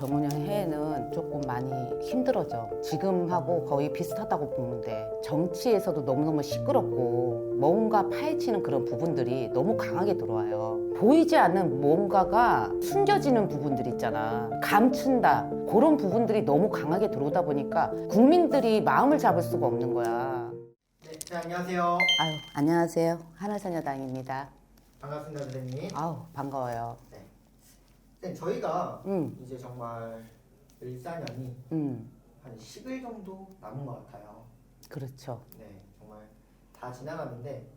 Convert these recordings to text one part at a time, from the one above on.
병원형 해에는 조금 많이 힘들어져. 지금하고 거의 비슷하다고 보는데 정치에서도 너무너무 시끄럽고 뭔가 파헤치는 그런 부분들이 너무 강하게 들어와요. 보이지 않는 뭔가가 숨겨지는 부분들 있잖아. 감춘다. 그런 부분들이 너무 강하게 들어오다 보니까 국민들이 마음을 잡을 수가 없는 거야. 네, 네, 안녕하세요. 아유, 안녕하세요. 하나소녀당입니다. 반갑습니다, 선생님. 아우, 반가워요. 네, 저희가 응, 이제 정말 14년이 응, 한 10일 정도 남은 것 같아요. 그렇죠. 네, 정말 다 지나갔는데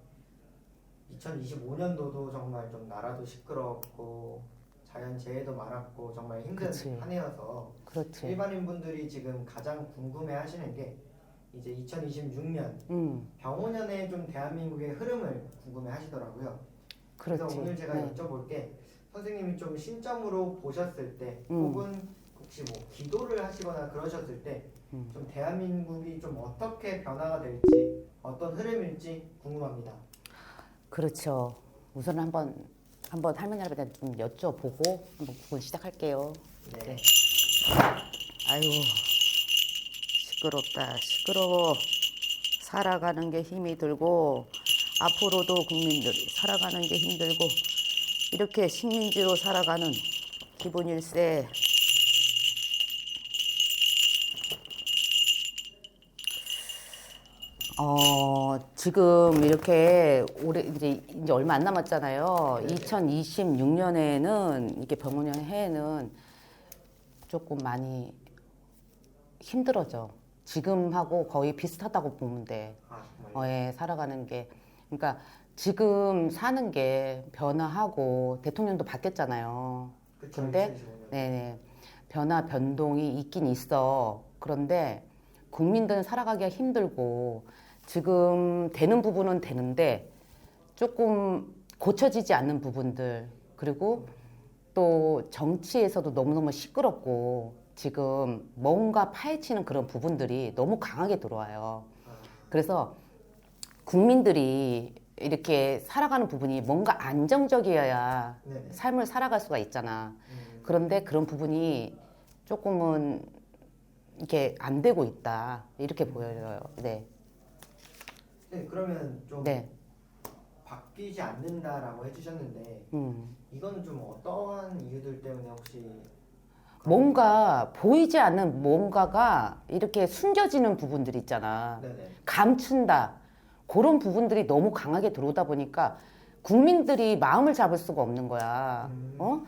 2025년도도 정말 좀 나라도 시끄럽고 자연재해도 많았고 정말 힘든 그치. 한 해여서 그렇지. 일반인 분들이 지금 가장 궁금해 하시는 게 이제 2026년 응, 병원연의 좀 대한민국의 흐름을 궁금해 하시더라고요. 그래서 그렇지. 오늘 제가 네. 여쭤볼 게 선생님이 좀 신점으로 보셨을 때 음. 혹은 혹시 뭐 기도를 하시거나 그러셨을 때좀 음. 대한민국이 좀 어떻게 변화가 될지 어떤 흐름일지 궁금합니다. 그렇죠. 우선 한번 한번 할머니 할아버지한테 좀 여쭤보고 한번 부분 시작할게요. 네. 네. 아유 시끄럽다 시끄러워 살아가는 게 힘이 들고 앞으로도 국민들이 살아가는 게 힘들고 이렇게 식민지로 살아가는 기분일세. 어, 지금 이렇게 올해 이제, 이제 얼마 안 남았잖아요. 네네. 2026년에는 이게 병원형 해에는 조금 많이 힘들어져. 지금하고 거의 비슷하다고 보면 돼. 아. 어, 예, 살아가는 게. 그러니까 지금 사는 게 변화하고 대통령도 바뀌었잖아요. 그쵸, 근데 2025년. 네네. 변화, 변동이 있긴 있어. 그런데 국민들은 살아가기가 힘들고 지금 되는 부분은 되는데 조금 고쳐지지 않는 부분들 그리고 또 정치에서도 너무너무 시끄럽고 지금 뭔가 파헤치는 그런 부분들이 너무 강하게 들어와요. 아, 그래서 국민들이 이렇게 살아가는 부분이 뭔가 안정적이어야 네네. 삶을 살아갈 수가 있잖아. 음, 그런데 그런 부분이 조금은 이렇게 안 되고 있다. 이렇게 보여요. 네. 네 그러면 좀 네. 바뀌지 않는다라고 해주셨는데 음. 이거는 좀 어떠한 이유들 때문에 혹시 뭔가 보이지 않는 뭔가가 이렇게 숨겨지는 부분들 있잖아. 네네. 감춘다. 그런 부분들이 너무 강하게 들어오다 보니까 국민들이 마음을 잡을 수가 없는 거야. 음, 어?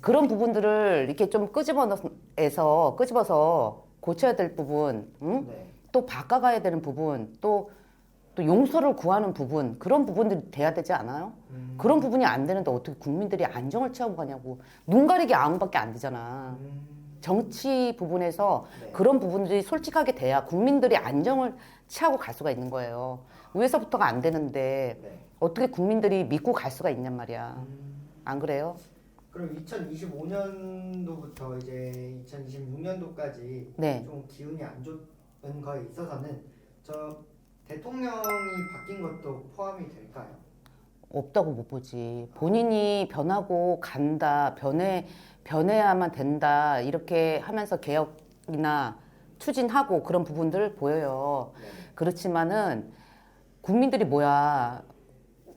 그런 부분들을 이렇게 좀 끄집어내서 끄집어서 고쳐야 될 부분, 응? 네. 또 바꿔가야 되는 부분, 또, 또 용서를 구하는 부분, 그런 부분들이 돼야 되지 않아요? 음, 그런 부분이 안 되는데 어떻게 국민들이 안정을 취하고가냐고. 눈 가리기 아웅밖에 안 되잖아. 음, 정치 부분에서 네. 그런 부분들이 솔직하게 돼야 국민들이 안정을 취하고 갈 수가 있는 거예요. 위에서부터가 안 되는데 네. 어떻게 국민들이 믿고 갈 수가 있냔 말이야. 음, 안 그래요? 그럼 2025년도부터 이제 2026년도까지 네. 좀 기운이 안 좋은 거에 있어서는 저 대통령이 바뀐 것도 포함이 될까요? 없다고 못 보지. 본인이 변하고 간다, 변해, 변해야만 된다, 이렇게 하면서 개혁이나 추진하고 그런 부분들 보여요. 네. 그렇지만은 국민들이 뭐야.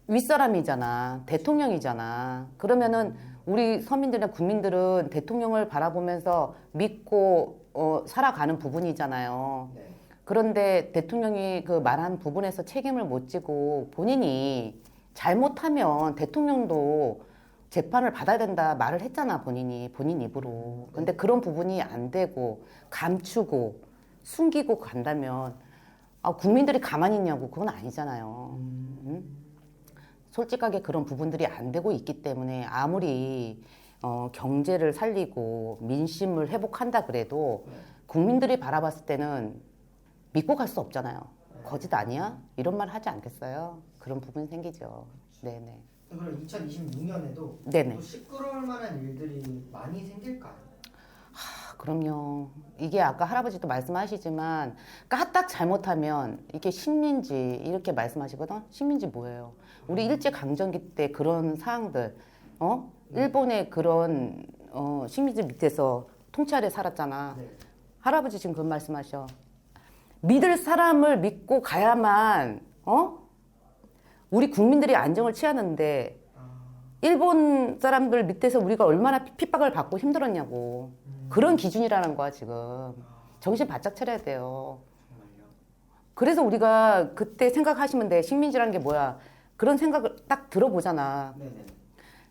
윗사람이잖아. 대통령이잖아. 그러면은 우리 서민들이나 국민들은 대통령을 바라보면서 믿고 어, 살아가는 부분이잖아요. 네. 그런데 대통령이 그 말한 부분에서 책임을 못 지고 본인이 잘못하면 대통령도 재판을 받아야 된다 말을 했잖아 본인이 본인 입으로 근데 그런 부분이 안 되고 감추고 숨기고 간다면 아, 국민들이 가만히 있냐고 그건 아니잖아요 응? 솔직하게 그런 부분들이 안 되고 있기 때문에 아무리 어, 경제를 살리고 민심을 회복한다 그래도 국민들이 바라봤을 때는 믿고 갈 수 없잖아요. 거짓 아니야? 이런 말 하지 않겠어요? 그런 부분이 생기죠. 네네. 그럼 2026년에도 네네. 또 시끄러울 만한 일들이 많이 생길까요? 아, 그럼요. 이게 아까 할아버지도 말씀하시지만 까딱 잘못하면 이게 식민지 이렇게 말씀하시거든. 식민지 뭐예요? 우리 일제 강점기 때 그런 사항들, 어? 일본의 그런 어, 식민지 밑에서 통치 아래 살았잖아. 네. 할아버지 지금 그런 말씀하셔. 믿을 사람을 믿고 가야만 어? 우리 국민들이 안정을 취하는데 아, 일본 사람들 밑에서 우리가 얼마나 핍박을 받고 힘들었냐고. 음, 그런 기준이라는 거야 지금. 아, 정신 바짝 차려야 돼요. 그래서 우리가 그때 생각하시면 돼. 식민지라는 게 뭐야? 그런 생각을 딱 들어보잖아.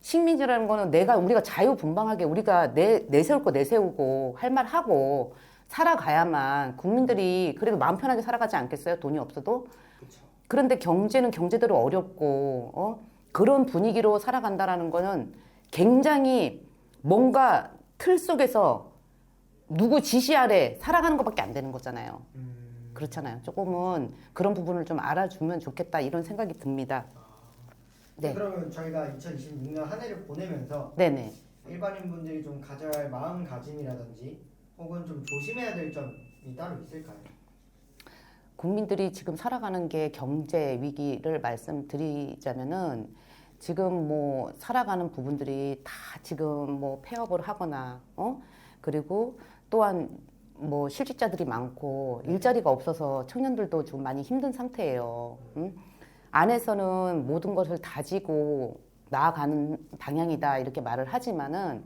식민지라는 거는 내가 우리가 자유분방하게 우리가 내 내세울 거 내세우고 할 말 하고 살아가야만 국민들이 그래도 마음 편하게 살아가지 않겠어요? 돈이 없어도. 그런데 경제는 경제대로 어렵고 어? 그런 분위기로 살아간다라는 거는 굉장히 뭔가 틀 속에서 누구 지시 아래 살아가는 것밖에 안 되는 거잖아요. 음, 그렇잖아요. 조금은 그런 부분을 좀 알아주면 좋겠다 이런 생각이 듭니다. 네. 그러면 저희가 2026년 한 해를 보내면서 네네. 일반인 분들이 좀 가져야 할 마음가짐이라든지 혹은 좀 조심해야 될 점이 따로 있을까요? 국민들이 지금 살아가는 게 경제 위기를 말씀드리자면은 지금 뭐 살아가는 부분들이 다 지금 뭐 폐업을 하거나 어 그리고 또한 뭐 실직자들이 많고 일자리가 없어서 청년들도 좀 많이 힘든 상태예요. 응? 안에서는 모든 것을 다지고 나아가는 방향이다 이렇게 말을 하지만은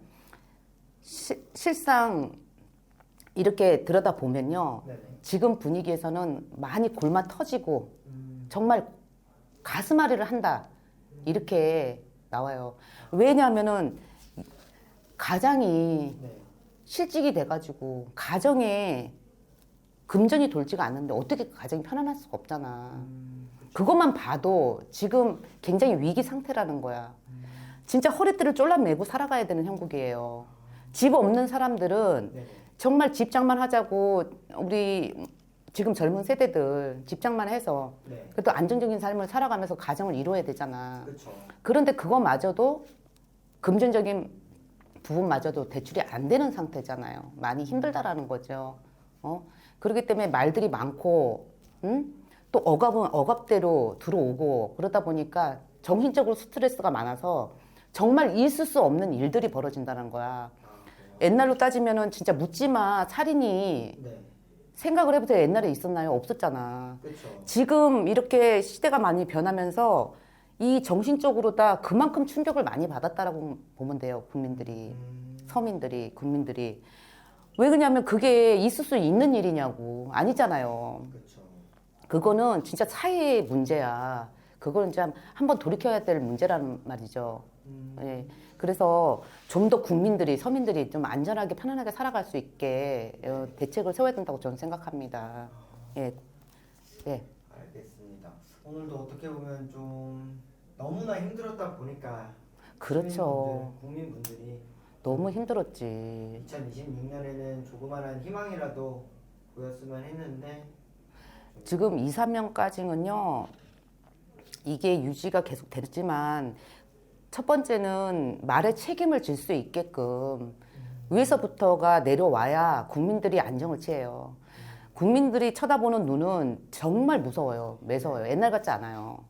시- 실상 이렇게 들여다 보면요. 네네. 지금 분위기에서는 많이 골마 터지고 음, 정말 가슴앓이를 한다 이렇게 나와요. 왜냐하면은 가장이 네. 실직이 돼가지고 가정에 금전이 돌지가 않는데 어떻게 그 가정이 편안할 수가 없잖아. 음, 그것만 봐도 지금 굉장히 위기 상태라는 거야. 진짜 허리띠를 쫄라매고 살아가야 되는 형국이에요. 집 없는 사람들은 네네. 정말 집장만 하자고 우리 지금 젊은 세대들 집장만 해서 네. 그래도 안정적인 삶을 살아가면서 가정을 이루어야 되잖아. 그렇죠. 그런데 그거마저도 금전적인 부분마저도 대출이 안 되는 상태잖아요. 많이 힘들다라는 거죠. 어? 그렇기 때문에 말들이 많고, 응? 또 억압은 억압대로 들어오고 그러다 보니까 정신적으로 스트레스가 많아서 정말 있을 수 없는 일들이 벌어진다는 거야. 옛날로 따지면은 진짜 묻지마 살인이 네. 생각을 해보세요. 옛날에 있었나요? 없었잖아. 그렇죠. 지금 이렇게 시대가 많이 변하면서 이 정신적으로 다 그만큼 충격을 많이 받았다라고 보면 돼요. 국민들이, 음, 서민들이, 국민들이. 왜 그러냐면 그게 있을 수 있는 일이냐고. 아니잖아요. 그렇죠. 그거는 진짜 사회의 문제야. 그거는 좀 한번 돌이켜야 될 문제라는 말이죠. 음, 예. 그래서 좀 더 국민들이, 서민들이 좀 안전하게 편안하게 살아갈 수 있게 어, 대책을 세워야 된다고 저는 생각합니다. 예. 예. 알겠습니다. 오늘도 어떻게 보면 좀 너무나 힘들었다 보니까 그렇죠. 시민분들, 국민분들이 너무 힘들었지. 2026년에는 조그마한 희망이라도 보였으면 했는데 지금 2, 3년까지는요, 이게 유지가 계속 됐지만, 첫 번째는 말에 책임을 질 수 있게끔 위에서부터가 내려와야 국민들이 안정을 취해요. 국민들이 쳐다보는 눈은 정말 무서워요. 매서워요. 옛날 같지 않아요.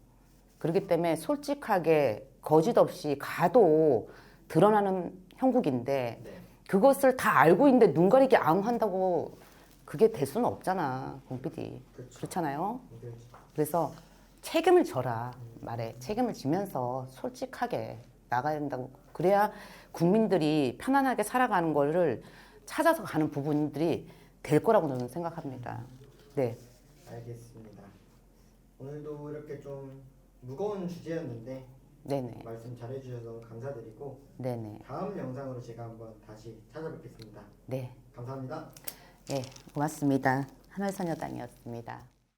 그렇기 때문에 솔직하게 거짓 없이 가도 드러나는 형국인데, 네. 그것을 다 알고 있는데 눈 가리게 앙한다고 그게 될 수는 없잖아, 공PD. 그렇잖아요. 힘들죠. 그래서 책임을 져라 말에 책임을 지면서 솔직하게 나가야 된다고 그래야 국민들이 편안하게 살아가는 거를 찾아서 가는 부분들이 될 거라고 저는 생각합니다. 네, 알겠습니다. 오늘도 이렇게 좀 무거운 주제였는데 네네, 말씀 잘해주셔서 감사드리고 네네, 다음 영상으로 제가 한번 다시 찾아뵙겠습니다. 네, 감사합니다. 예, 고맙습니다. 하늘소녀단이었습니다.